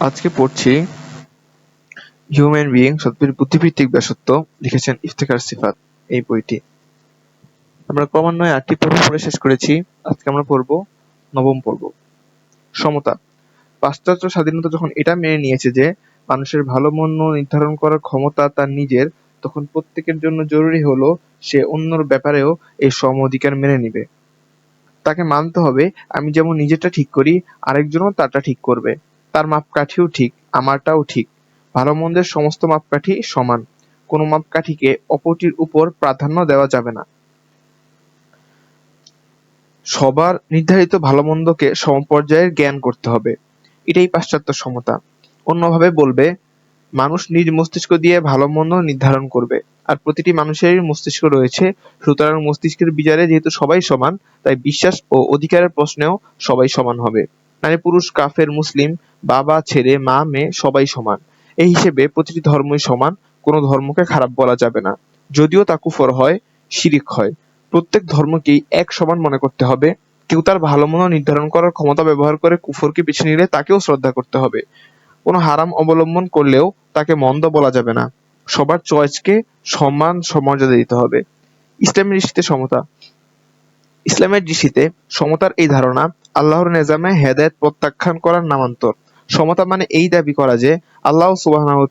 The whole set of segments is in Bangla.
আজকে পড়ছি হিউম্যান বিইং সত্যির বুদ্ধিভিত্তিক ব্যাসত্ব, লিখেছেন ইফতেখার সিফাত, এই বইটি। আমরা ক্রমান্বয়ে আটটি পর্ব পড়ে শেষ করেছি। আজকে আমরা পড়ব নবম পর্ব। সমতা। পাশ্চাত্য স্বাধীনতা যখন এটা মেনে নিয়েছে যে মানুষের ভালো মন্দ নির্ধারণ করার ক্ষমতা তার নিজের, তখন প্রত্যেকের জন্য জরুরি হলো সে অন্যর ব্যাপারেও এই সম অধিকার মেনে নিবে। তাকে মানতে হবে, আমি যেমন নিজেরটা ঠিক করি, আরেকজনও তারটা ঠিক করবে। তার মাপকাঠিও ঠিক, আমারটাও ঠিক। ভালো মন্দের সমস্ত মাপকাঠি সমান। কোনো মাপকাঠিকে অপরটির উপর প্রাধান্য দেওয়া যাবে না। সবার নির্ধারিত ভালো মন্দকে সমপর্যায়ের জ্ঞান করতে হবে। এটাই পাশ্চাত্য সমতা। অন্যভাবে বলবে, মানুষ নিজ মস্তিষ্ক দিয়ে ভালো মন্দ নির্ধারণ করবে, আর প্রতিটি মানুষেরই মস্তিষ্ক রয়েছে। সুতরাং মস্তিষ্কের বিচারে যেহেতু সবাই সমান, তাই বিশ্বাস ও অধিকারের প্রশ্নেও সবাই সমান হবে। নারী, পুরুষ, কাফের, মুসলিম, বাবা, ছেলে, মা, মেয়ে, সবাই সমান। এই হিসেবে প্রতিটি ধর্মই সমান, কোনো ধর্মকে খারাপ বলা যাবে না। যদিও তা কুফর হয়, শিরিক হয়। প্রত্যেক ধর্মকেই এক সমান মনে করতে হবে। কেউ তার ভালো মন্দ নির্ধারণ করার ক্ষমতা ব্যবহার করে কুফরকে বেছে নিলে তাকেও শ্রদ্ধা করতে হবে। কোনো হারাম অবলম্বন করলেও তাকে মন্দ বলা যাবে না। সবার চয়েসকে সম্মান সমর্যাদা দিতে হবে। ইসলামের দৃষ্টিতে সমতা। ইসলামের দৃষ্টিতে সমতার এই ধারণা আল্লাহর নেজামে হেদায়েত প্রত্যাখ্যান করার নামান্তর। সমতা মানে এই দাবি করা যে, আল্লাহ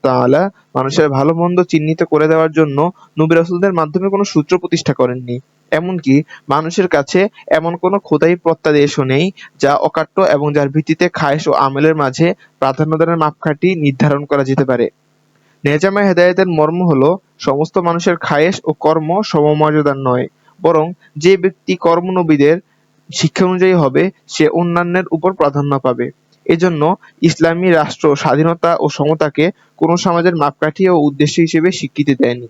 তাআলা মানুষের ভালো মন্দ চিহ্নিত করে দেওয়ার জন্য নবী রাসূলদের মাধ্যমে কোনো সূত্র প্রতিষ্ঠা করেননি। এমনকি মানুষের কাছে এমন কোনো খোদাই প্রত্যাদেশও নেই যা অকাট্য এবং যার ভিত্তিতে খায়েশ ও আমেলের মাঝে প্রাধান্যদানের মাপকাঠি নির্ধারণ করা যেতে পারে। নেজামে হেদায়েতের মর্ম হলো, সমস্ত মানুষের খায়েশ ও কর্ম সমমর্যাদার নয়, বরং যে ব্যক্তি কর্ম নবীদের শিক্ষা অনুযায়ী হবে, সে অন্যান্যের উপর প্রাধান্য পাবে। এজন্য ইসলামী রাষ্ট্র স্বাধীনতা ও সমতাকে কোনো সমাজের মাপকাঠি ও উদ্দেশ্য হিসেবে স্বীকৃতি দেয়নি।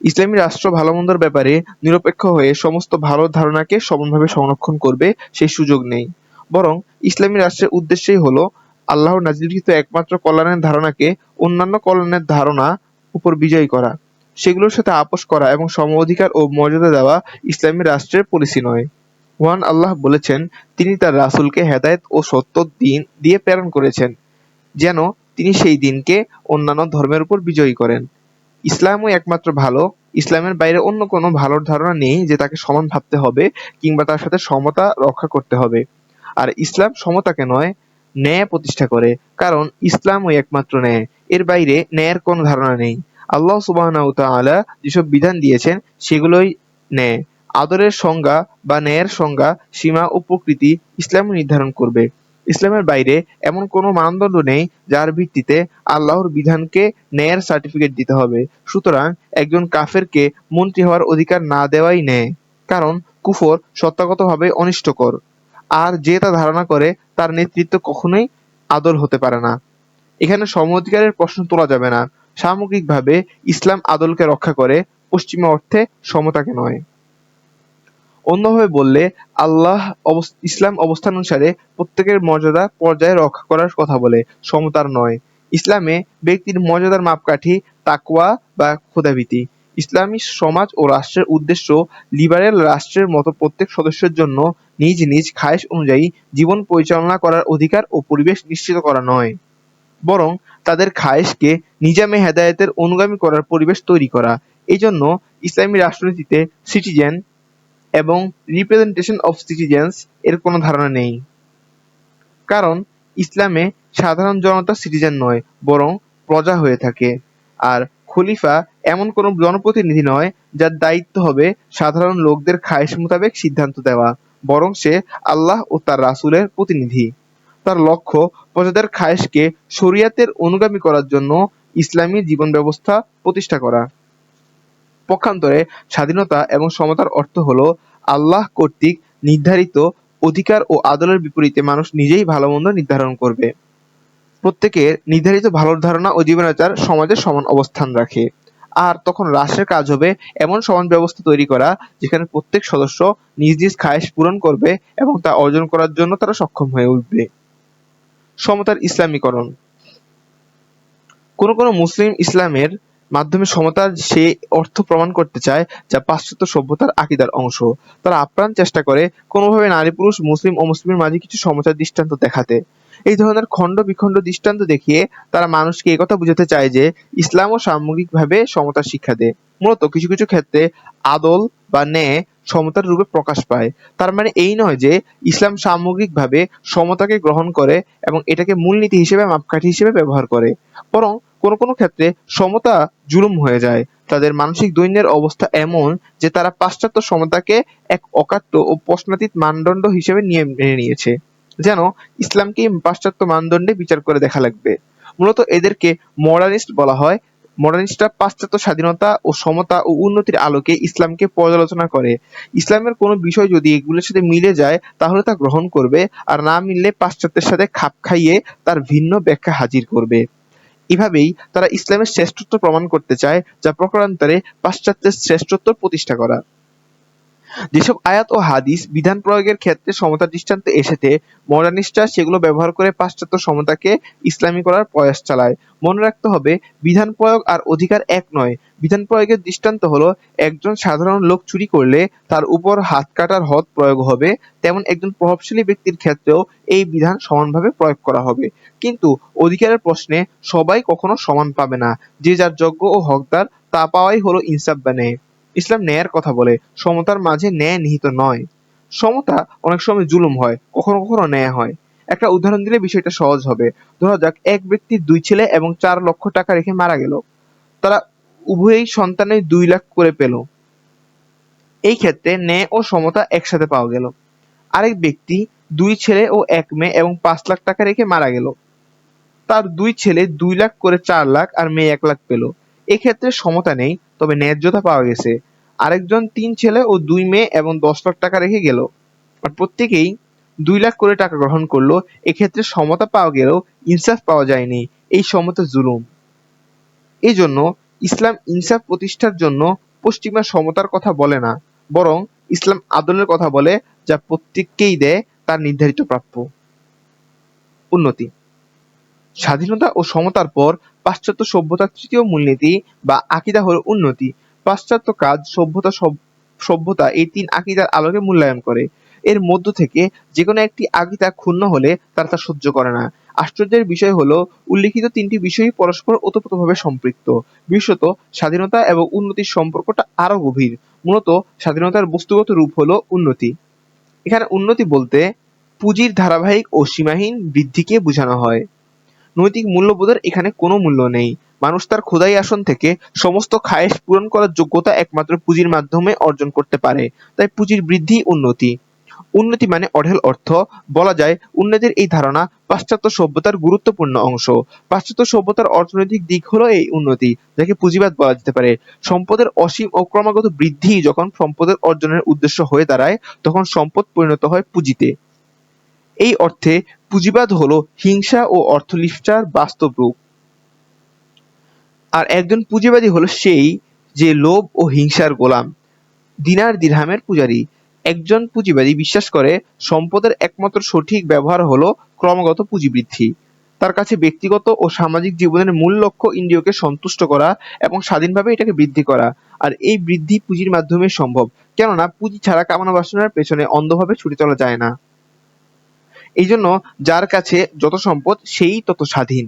ইসলামী রাষ্ট্র ভালো-মন্দর ব্যাপারে নিরপেক্ষ হয়ে সমস্ত ভালো ধারণাকে সমানভাবে সংরক্ষণ করবে সেই সুযোগ নেই। বরং ইসলামী রাষ্ট্রের উদ্দেশ্যই হলো আল্লাহর নাজিলকৃত একমাত্র কল্যাণের ধারণাকে অন্যান্য কল্যাণের ধারণা উপর বিজয়ী করা। সেগুলোর সাথে আপোষ করা এবং সম অধিকার ও মর্যাদা দেওয়া ইসলামী রাষ্ট্রের পলিসি নয়। মহান আল্লাহ বলেছেন, তিনি তার রাসূলকে হেদায়েত ও সত্য দিন দিয়ে প্রেরণ করেছেন, যেন তিনি সেই দিনকে অন্যান্য ধর্মের উপর বিজয়ী করেন। ইসলামই একমাত্র ভালো, ইসলামের বাইরে অন্য কোনো ভালোর ধারণা নেই যে তাকে সমান ভাবতে হবে কিংবা তার সাথে সমতা রক্ষা করতে হবে। আর ইসলাম সমতাকে নয়, ন্যায় প্রতিষ্ঠা করে, কারণ ইসলামই একমাত্র ন্যায়, এর বাইরে ন্যায়ের কোনো ধারণা নেই। আল্লাহ তাআলা যেসব বিধান দিয়েছেন, সেগুলোই ন্যায়। আদরের সংজ্ঞা বা ন্যায়ের সংজ্ঞা, সীমা ও প্রকৃতি ইসলাম নির্ধারণ করবে। ইসলামের বাইরে এমন কোনো মানদণ্ড নেই যার ভিত্তিতে আল্লাহর বিধানকে ন্যায়ের সার্টিফিকেট দিতে হবে। সুতরাং একজন কাফেরকে মন্ত্রী হওয়ার অধিকার না দেওয়াই ন্যায়, কারণ কুফর সত্তাগতভাবে অনিষ্টকর। আর যে তা ধারণা করে, তার নেতৃত্ব কখনোই আদর হতে পারে না। এখানে সম অধিকারের প্রশ্ন তোলা যাবে না। সামগ্রিকভাবে ইসলাম আদলকে রক্ষা করে, পশ্চিমা অর্থে সমতাকে নয়। অন্যভাবে বললে, আল্লাহ ইসলাম অবস্থান অনুসারে প্রত্যেকের মর্যাদা পর্যায়ে রক্ষা করার কথা বলে, সমতার নয়। ইসলামে ব্যক্তির মর্যাদার মাপকাঠি তাকওয়া বা ক্ষুধাভীতি। ইসলামী সমাজ ও রাষ্ট্রের উদ্দেশ্য লিবারেল রাষ্ট্রের মতো প্রত্যেক সদস্যের জন্য নিজ নিজ খায়েশ অনুযায়ী জীবন পরিচালনা করার অধিকার ও পরিবেশ নিশ্চিত করা নয়। বরং তাদের খায়েশকে নিজামে হেদায়েতের অনুগামী করার পরিবেশ তৈরি করা। এজন্য ইসলামী রাষ্ট্রনীতিতে সিটিজেন এবং রিপ্রেজেন্টেশন অফ সিটিজেন্স এর কোনো ধারণা নেই। কারণ ইসলামে সাধারণ জনতা সিটিজেন নয়, বরং প্রজা হয়ে থাকে। আর খলিফা এমন কোনো জনপ্রতিনিধি নয়, যার দায়িত্ব হবে সাধারণ লোকদের খায়েশ মোতাবেক সিদ্ধান্ত দেওয়া, বরং সে আল্লাহ ও তার রাসূলের প্রতিনিধি। তার লক্ষ্য প্রজাদের খায়েশকে শরিয়াতের অনুগামী করার জন্য ইসলামী জীবন ব্যবস্থা প্রতিষ্ঠা করা। পক্ষান্তরে স্বাধীনতা এবং সমতার অর্থ হল আল্লাহ কর্তৃক নির্ধারিত অধিকার ও আদলের বিপরীতে মানুষ নিজেই ভালো মন্দ নির্ধারণ করবে। প্রত্যেকের নির্ধারিত ভালোর ধারণা ও জীবনাচার সমাজে সমান অবস্থান রাখে। আর তখন রাষ্ট্রের কাজ হবে এমন সমান ব্যবস্থা তৈরি করা যেখানে প্রত্যেক সদস্য নিজ নিজ খায়েশ পূরণ করবে এবং তা অর্জন করার জন্য তারা সক্ষম হয়ে উঠবে। সমতার ইসলামীকরণ। কোন কোন মুসলিম ইসলামের মাধ্যমে সমতার সে অর্থ প্রমাণ করতে চায় যা পাশ্চাত্য সভ্যতার আকিদার অংশ। তারা আপ্রাণ চেষ্টা করে কোনোভাবে নারী পুরুষ মুসলিম অমুসলিমের মাঝে কিছু সমতার দৃষ্টান্ত দেখাতে। এই ধরনের খণ্ড-বিখণ্ড দৃষ্টান্ত দেখিয়ে তারা মানুষকে একথা বোঝাতে চায় যে ইসলামও সামগ্রিকভাবে সমতার শিক্ষা দেয়। মূলত কিছু কিছু ক্ষেত্রে আদল বা ন্যায় সমতার রূপে প্রকাশ পায়। তার মানে এই নয় যে ইসলাম সামগ্রিকভাবে সমতাকে গ্রহণ করে এবং এটাকে মূলনীতি হিসেবে, মাপকাঠি হিসেবে ব্যবহার করে। বরং কোনো কোনো ক্ষেত্রে সমতা জুলুম হয়ে যায়। তাদের মানসিক দৈন্যের অবস্থা এমন যে তারা পাশ্চাত্য সমতাকে এক অকাট্য ও প্রশ্নাতীত মানদণ্ড হিসেবে নিয়ে, মেনে নিয়েছে। যেন ইসলামকেই পাশ্চাত্য মানদণ্ডে বিচার করে দেখা লাগবে। মূলত এদেরকে মডার্নিস্ট বলা হয়। মডার্নিস্টরা পাশ্চাত্য স্বাধীনতা ও সমতা ও উন্নতির আলোকে ইসলামকে পর্যালোচনা করে। ইসলামের কোনো বিষয় যদি এগুলোর সাথে মিলে যায়, তাহলে তা গ্রহণ করবে, আর না মিললে পাশ্চাত্যের সাথে খাপ খাইয়ে তার ভিন্ন ব্যাখ্যা হাজির করবে। এভাবেই তারা ইসলামের শ্রেষ্ঠত্ব প্রমাণ করতে চায়, যা প্রকারান্তরে পাশ্চাত্যের শ্রেষ্ঠত্ব প্রতিষ্ঠা করা। যেসব আয়াত ও হাদিস বিধান প্রয়োগের ক্ষেত্রে সমতার দৃষ্টান্তে এসেছে মডার্নিস্টরা সেগুলো ব্যবহার করে পাশ্চাত্য সমতাকে ইসলামী করার প্রয়াস চালায়। মনে রাখতে হবে, বিধান প্রয়োগ আর অধিকার এক নয়। বিধান প্রয়োগের দৃষ্টান্ত হলো, একজন সাধারণ লোক চুরি করলে তার উপর হাত কাটার হদ প্রয়োগ হবে, তেমন একজন প্রভাবশালী ব্যক্তির ক্ষেত্রেও এই বিধান সমানভাবে প্রয়োগ করা হবে। কিন্তু অধিকারের প্রশ্নে সবাই কখনো সমান পাবে না। যে যার যোগ্য ও হকদার, তা পাওয়াই হলো ইনসাফ বা। ইসলাম ন্যায়ের কথা বলে, সমতার মাঝে ন্যায় নিহিত নয়। সমতা অনেক সময় জুলুম হয়, কখনো কখনো ন্যায় হয়। একটা উদাহরণ দিলে বিষয়টা সহজ হবে। ধরা যাক এক ব্যক্তির দুই ছেলে এবং চার লক্ষ টাকা রেখে মারা গেল। তারা উভয়েই সন্তানের দুই লাখ করে পেল। এই ক্ষেত্রে ন্যায় ও সমতা একসাথে পাওয়া গেল। আরেক ব্যক্তি দুই ছেলে ও এক মেয়ে এবং পাঁচ লাখ টাকা রেখে মারা গেল। তার দুই ছেলে দুই লাখ করে চার লাখ আর মেয়ে এক লাখ পেল। এক্ষেত্রে সমতা নেই, তবে ন্যায্যতা পাওয়া গেছে। আরেকজন তিন ছেলে ও দুই মেয়ে এবং দশ লাখ টাকা রেখে গেল। আর প্রত্যেকেই দুই লাখ করে টাকা গ্রহণ করল, এক্ষেত্রে সমতা পাওয়া গেলেও ইনসাফ পাওয়া যায়নি। এই সমতা জুলুম। এই জন্য ইসলাম ইনসাফ প্রতিষ্ঠার জন্য পশ্চিমা সমতার কথা বলে না, বরং ইসলাম আদলের কথা বলে, যা প্রত্যেককেই দেয় তার নির্ধারিত প্রাপ্য। উন্নতি। স্বাধীনতা ও সমতার পর পাশ্চাত্য সভ্যতার তৃতীয় মূলনীতি বা আকিদা হল উন্নতি। পাশ্চাত্য কাজ সভ্যতা সভ্যতা এই তিন আকিদার আলোকে মূল্যায়ন করে। এর মধ্য থেকে যে কোনো একটি আকিদা ক্ষুণ্ণ হলে তারা তা সহ্য করে না। আশ্চর্যের বিষয় হলো, উল্লিখিত তিনটি বিষয়ই পরস্পর ওতপ্রোতভাবে সম্পৃক্ত। বিশেষত স্বাধীনতা এবং উন্নতির সম্পর্কটা আরও গভীর। মূলত স্বাধীনতার বস্তুগত রূপ হলো উন্নতি। এখানে উন্নতি বলতে পুঁজির ধারাবাহিক ও সীমাহীন বৃদ্ধিকে বোঝানো হয়। নৈতিক মূল্যবোধের এখানে কোনো মূল্য নেই। মানুষ তার খোদাই আসন থেকে সমস্ত খায়েশ পূরণ করার যোগ্যতা একমাত্র পুঁজির মাধ্যমে অর্জন করতে পারে। তাই পুঁজির বৃদ্ধি উন্নতি। উন্নতি মানে অঢেল অর্থ। বলা যায়, উন্নতির এই ধারণা পাশ্চাত্য সভ্যতার গুরুত্বপূর্ণ অংশ। পাশ্চাত্য সভ্যতার অর্থনৈতিক দিক হলো এই উন্নতি, যাকে পুঁজিবাদ বলা যেতে পারে। সম্পদের অসীম ও ক্রমাগত বৃদ্ধি যখন সম্পদের অর্জনের উদ্দেশ্য হয়ে দাঁড়ায়, তখন সম্পদ পরিণত হয় পুঁজিতে। এই অর্থে পুঁজিবাদ হলো হিংসা ও অর্থলিপ্সার বাস্তব রূপ। আর একজন পুঁজিবাদী হলো সেই যে লোভ ও হিংসার গোলাম, দিনার দিরহামের পূজারী। একজন পুঁজিবাদী বিশ্বাস করে, সম্পদের একমাত্র সঠিক ব্যবহার হলো ক্রমাগত পুঁজি বৃদ্ধি তার কাছে ব্যক্তিগত ও সামাজিক জীবনের মূল লক্ষ্য ইন্দ্রিয়কে সন্তুষ্ট করা এবং স্বাধীনভাবে এটাকে বৃদ্ধি করা। আর এই বৃদ্ধি পুঁজির মাধ্যমে সম্ভব, কেননা পুঁজি ছাড়া কামনা বাসনার পেছনে অন্ধভাবে ছুটে চলা যায় না। এই জন্য যার কাছে যত সম্পদ, সেই তত স্বাধীন।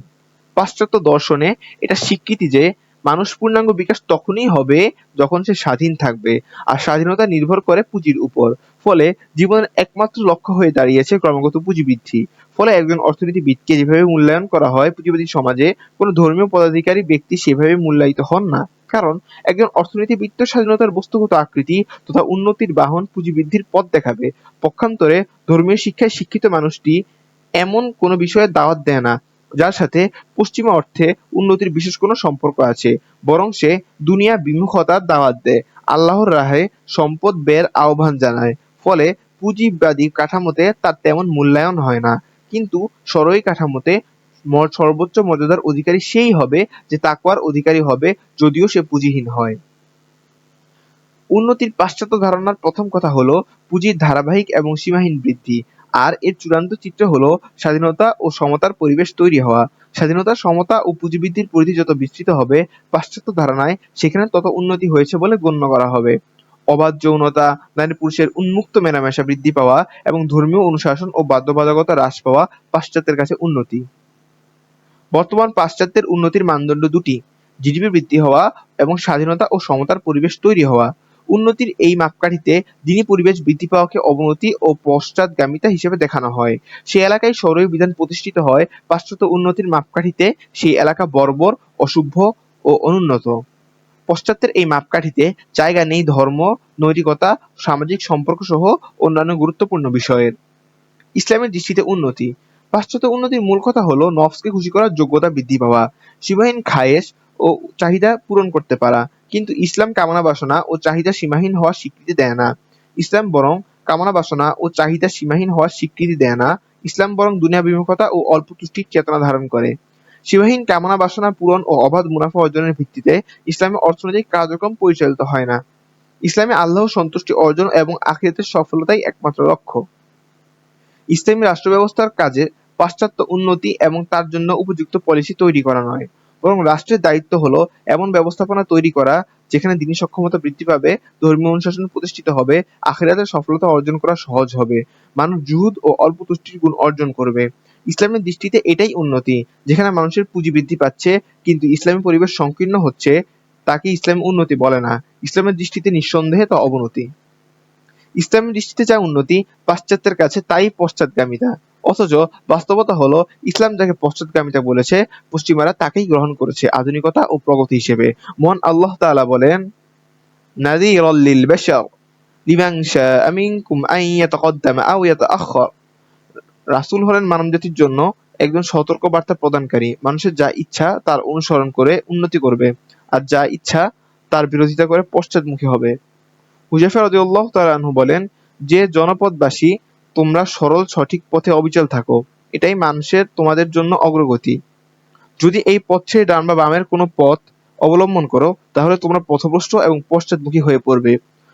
পাশ্চাত্য দর্শনে এটা স্বীকৃতি যে মানুষ পূর্ণাঙ্গ বিকাশ তখনই হবে যখন সে স্বাধীন থাকবে আর স্বাধীনতা নির্ভর করে পুঁজির উপর। ফলে জীবনের একমাত্র লক্ষ্য হয়ে দাঁড়িয়েছে ক্রমাগত পুঁজি বৃদ্ধি ফলে একজন অর্থনীতিবিদকে যেভাবে মূল্যায়ন করা হয় পুঁজিবাদী সমাজে কোনো ধর্মীয় পদাধিকারী ব্যক্তি সেভাবে মূল্যায়িত হন না। কারণ একজন অর্থনীতি অর্থনীতিবিদ স্বাধীনতার বস্তুগত আকৃতি তথা উন্নতির বাহন পুঁজি বৃদ্ধির পথ দেখাবে। পক্ষান্তরে ধর্মীয় শিক্ষায় শিক্ষিত মানুষটি এমন কোনো বিষয়ে দাওয়াত দেয় না, যার সাথে পশ্চিমা অর্থে উন্নতির বিশেষ কোনো সম্পর্ক আছে, বরং সে দুনিয়া বিমুখতার দাওয়াত দেয়, আল্লাহর রাহে সম্পদ ব্যয়ের আহ্বান জানায়, ফলে পুঁজিবাদী কাঠামোতে তার তেমন মূল্যায়ন হয় না। কিন্তু সরই কাঠামোতে সর্বোচ্চ মর্যাদার অধিকারী সেই হবে যে তাকওয়ার অধিকারী হবে যদিও সে পুঁজিহীন হয়। উন্নতির পাশ্চাত্য ধারণার প্রথম কথা হলো পুঁজির ধারাবাহিক এবং সীমাহীন বৃদ্ধি। আর এর চূড়ান্ত চিত্র হলো স্বাধীনতা ও সমতার পরিবেশ তৈরি হওয়া। স্বাধীনতা সমতা ও পুঁজিবৃদ্ধির পরিধি যত বিস্তৃত হবে পাশ্চাত্য ধারণায় সেখানে তত উন্নতি হয়েছে বলে গণ্য করা হবে। অবাধ যৌনতা, নারী-পুরুষের উন্মুক্ত মেলামেশা বৃদ্ধি পাওয়া এবং ধর্মীয় অনুশাসন ও বাধ্যবাধকতা হ্রাস পাওয়া পাশ্চাত্যের কাছে উন্নতি। বর্তমান পাশ্চাত্যের উন্নতির মানদণ্ড দুটি: জিডিপি বৃদ্ধি হওয়া এবং স্বাধীনতা ও সমতার পরিবেশ তৈরি হওয়া। উন্নতির এই মাপকাঠিতে দিনী পরিবেশ বৃদ্ধি পাওয়াকে অবনতি ও পশ্চাৎগামিতা হিসেবে দেখানো হয়। সে এলাকায় শরীয় বিধান প্রতিষ্ঠিত হয় পাশ্চাত্য উন্নতির মাপকাঠিতে সেই এলাকা বর্বর, অসভ্য ও অনুন্নত। পশ্চাত্যের এই মাপকাঠিতে জায়গা নেই ধর্ম, নৈতিকতা, সামাজিক সম্পর্কসহ অন্যান্য গুরুত্বপূর্ণ বিষয়ের। ইসলামের দৃষ্টিতে উন্নতি: পাশ্চাত্য উন্নতির মূল কথা হলো নফসকে খুশি করার যোগ্যতা বৃদ্ধি পাওয়া, সীমাহীন খায়েশ ও চাহিদা পূরণ করতে পারা। কিন্তু ইসলাম কামনা-বাসনা ও চাহিদা সীমাহীন হওয়ার স্বীকৃতি দেয় না। ইসলাম বরং কামনা-বাসনা ও চাহিদা সীমাহীন হওয়ার স্বীকৃতি দেয় না। ইসলাম বরং দুনিয়াভিমুখতা ও অল্প তুষ্টির চেতনা ধারণ করে। সীমাহীন কামনা-বাসনা পূরণ ও অবাধ মুনাফা অর্জনের ভিত্তিতে ইসলামের অর্থনৈতিক কার্যক্রম পরিচালিত হয় না। ইসলামে আল্লাহ সন্তুষ্টি অর্জন এবং আখিরাতের সফলতাই একমাত্র লক্ষ্য। ইসলামী রাষ্ট্রব্যবস্থার কাজে পাশ্চাত্য উন্নতি এবং তার জন্য উপযুক্ত পলিসি তৈরি করা নয়, বরং রাষ্ট্রের দায়িত্ব হলো এমন ব্যবস্থাপনা তৈরি করা যেখানে দিনী সক্ষমতা বৃদ্ধি পাবে, ধর্মীয় অনুশাসন প্রতিষ্ঠিত হবে, আখিরাতের সফলতা অর্জন করা সহজ হবে, মানুষ জুহুদ ও অল্প তুষ্টির গুণ অর্জন করবে। ইসলামের দৃষ্টিতে এটাই উন্নতি, যেখানে মানুষের পুঁজি বৃদ্ধি পাচ্ছে কিন্তু ইসলামী পরিবেশ সংকীর্ণ হচ্ছে, তাকে ইসলাম উন্নতি বলে না, ইসলামের দৃষ্টিতে নিঃসন্দেহে তা অবনতি। ইসলামের দৃষ্টিতে যা উন্নতি, পাশ্চাত্যের কাছে তাই পশ্চাৎগামিতা। অথচ বাস্তবতা হলো ইসলাম যাকে পশ্চাৎগামিতা বলেছে, পশ্চিমারা তাকেই গ্রহণ করেছে আধুনিকতা ও প্রগতি হিসেবে। মহান আল্লাহ তাআলা বলেন, নাযীরাল লিল বাশার লিমান শাআ মিনকুম আন ইয়াতাকাদ্দামা আও। রাসূল হলেন মানবজাতির জন্য একজন সতর্ক বার্তা প্রদানকারী। মানুষের যা ইচ্ছা তার অনুসরণ করে উন্নতি করবে, আর যা ইচ্ছা তার বিরোধিতা করে পশ্চাৎমুখী হবে। হুযায়ফা রাদিয়াল্লাহু তাআলা বলেন, যে জনপদবাসী তোমরা সরল সঠিক পথে অবিচল থাকো, এটাই মানুষের তোমাদের জন্য অগ্রগতি। যদি এই পথ ছেড়ে ডান বা বামের কোনো পথ অবলম্বন করো, তাহলে তোমরা পথভ্রষ্ট এবং পশ্চাৎমুখী হয়ে পড়বে।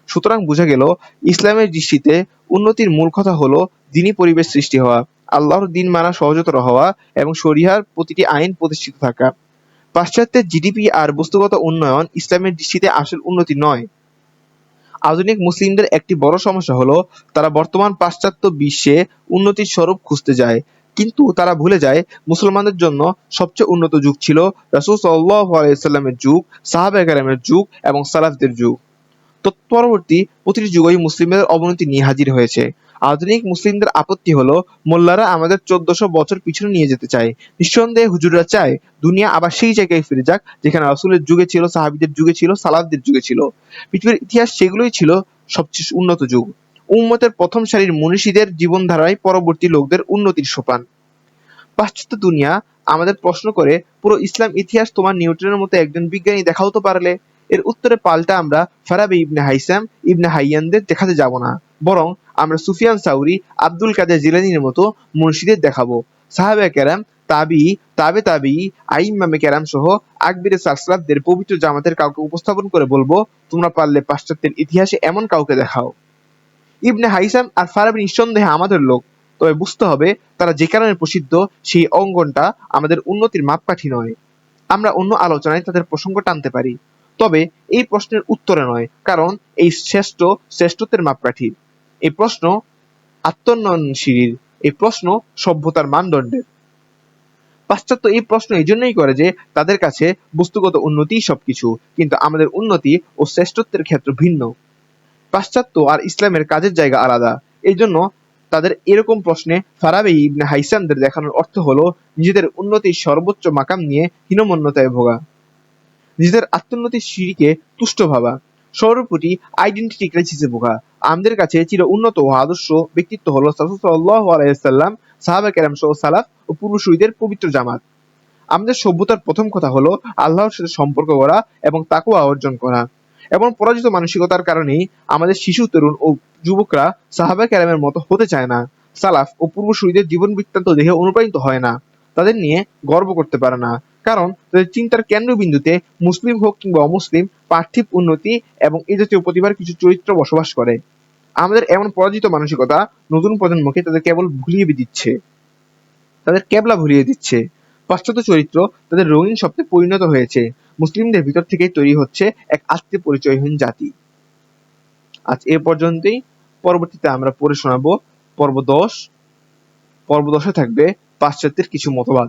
সুতরাং বুঝা গেল, ইসলামের দৃষ্টিতে উন্নতির মূল কথা হলো দিনই পরিবেশ সৃষ্টি হওয়া, আল্লাহর দ্বীন মানা সহজতর হওয়া এবং শরিয়ার প্রতিটি আইন প্রতিষ্ঠিত থাকা। পাশ্চাত্যের জিডিপি আর বস্তুগত উন্নয়ন ইসলামের দৃষ্টিতে আসল উন্নতি নয়। আধুনিক মুসলিমদের একটি বড় সমস্যা হলো তারা বর্তমান পাশ্চাত্য বিশ্বে উন্নতির স্বরূপ খুঁজতে যায়, কিন্তু তারা ভুলে যায় মুসলমানদের জন্য সবচেয়ে উন্নত যুগ ছিল রাসুল সাল্লাহ আলাইহি যুগ, সাহাব একরামের যুগ এবং সালাফদের যুগ। তৎপরবর্তী প্রতিটি যুগই মুসলিমদের অবনতি নিয়ে হাজির হয়েছে। আধুনিক মুসলিমদের আপত্তি হলো মোল্লারা আমাদের চোদ্দশো বছর পিছনে নিয়ে যেতে চায়। নিঃসন্দেহে হুজুররা চায় দুনিয়া আবার সেই জায়গায় ফিরে যাক যেখানে রাসূলের যুগে ছিল, সাহাবীদের যুগে ছিল, সালাফদের যুগে ছিল। পৃথিবীর ইতিহাস সেগুলোই ছিল সবচেয়ে উন্নত যুগ। উম্মতের প্রথম সারির মনীষীদের জীবনধারাই পরবর্তী লোকদের উন্নতির সোপান। পাশ্চাত্য দুনিয়া আমাদের প্রশ্ন করে, পুরো ইসলাম ইতিহাস তোমার নিউটনের মতো একজন বিজ্ঞানী দেখাও তো পারলে। এর উত্তরে পাল্টা আমরা ফারাবি ইবনে হাইসাম ইবনে হাইয়ানদের দেখাতে যাব না, বরং আমরা সুফিয়ান সাউরি, আব্দুল কাদের জিলানীর মতো মুর্শিদের দেখাবো। সাহাবায়ে কেরাম, তাবিঈ, তাবে তাবিঈ, আইম্মায়ে কেরাম সহ আকবীরে সালসালাফদের পবিত্র জামাতের কাউকে উপস্থাপন করে বলব, তোমরা পারলে পাশ্চাত্যের ইতিহাসে এমন কাউকে দেখাও। ইবনে হাইসাম আর ফারাবি নিঃসন্দেহে আমাদের লোক, তবে বুঝতে হবে তারা যে কারণে প্রসিদ্ধ সেই অঙ্গনটা আমাদের উন্নতির মাপকাঠি নয়। আমরা অন্য আলোচনায় তাদের প্রসঙ্গ টানতে পারি, তবে এই প্রশ্নের উত্তরে নয়, কারণ এই শ্রেষ্ঠ শ্রেষ্ঠত্বের মাপকাঠি। এই প্রশ্ন আত্মোন্নয়নশীল, এই প্রশ্ন সভ্যতার মানদণ্ডের। পাশ্চাত্য এই প্রশ্ন এই জন্যই করে যে তাদের কাছে বস্তুগত উন্নতিই সবকিছু, কিন্তু আমাদের উন্নতি ও শ্রেষ্ঠত্বের ক্ষেত্র ভিন্ন। পাশ্চাত্য আর ইসলামের কাজের জায়গা আলাদা। এই জন্য তাদের এরকম প্রশ্নে ফারাবি ইবনে হাইসামদের দেখানোর অর্থ হলো নিজেদের উন্নতির সর্বোচ্চ মাকাম নিয়ে হীনমন্যতায় ভোগা, নিজেদের আত্মোন্নতির সিঁড়িকে তুষ্ট ভাবা, সর্বোপরি আইডেন্টিটি ক্রাইসিসে ভোগা। আমাদের কাছে চির উন্নত ও আদর্শ ব্যক্তিত্ব হলো সাল্লাল্লাহু আলাইহি ওয়াসাল্লাম, কেরাম সহ সালাফ ও পূর্বসূরীদের পবিত্র জামাত। আমাদের সভ্যতার প্রথম কথা হলো আল্লাহর সাথে সম্পর্ক করা এবং তাকওয়া অর্জন করা। এমন পরাজিত মানসিকতার কারণেই আমাদের শিশু, তরুণ ও যুবকরা সাহাবায়ে কেরামের মতো হতে চায় না, সালাফ ও পূর্বসূরীদের জীবন বৃত্তান্ত দেখে অনুপ্রাণিত হয় না, তাদের নিয়ে গর্ব করতে পারে না, কারণ তাদের চিন্তার কেন্দ্রবিন্দুতে মুসলিম হোক কিংবা অমুসলিম, পার্থিব উন্নতি এবং এ জাতীয় প্রতিভার কিছু চরিত্র বসবাস করে। আমাদের এমন পরাজিত মানসিকতা নতুন প্রজন্মকে তাদের কেবল ভুলিয়ে দিচ্ছে, তাদের কেবলা ভুলিয়ে দিচ্ছে। পাশ্চাত্য চরিত্র তাদের রঙিন স্বপ্নে পরিণত হয়েছে। মুসলিমদের ভিতর থেকেই তৈরি হচ্ছে এক আত্মীয় পরিচয়হীন জাতি। আজ এ পর্যন্তই পরবর্তীতে আমরা পড়ে শোনাবো পর্ব দশ পর্ব দশে থাকবে পাশ্চাত্যের কিছু মতবাদ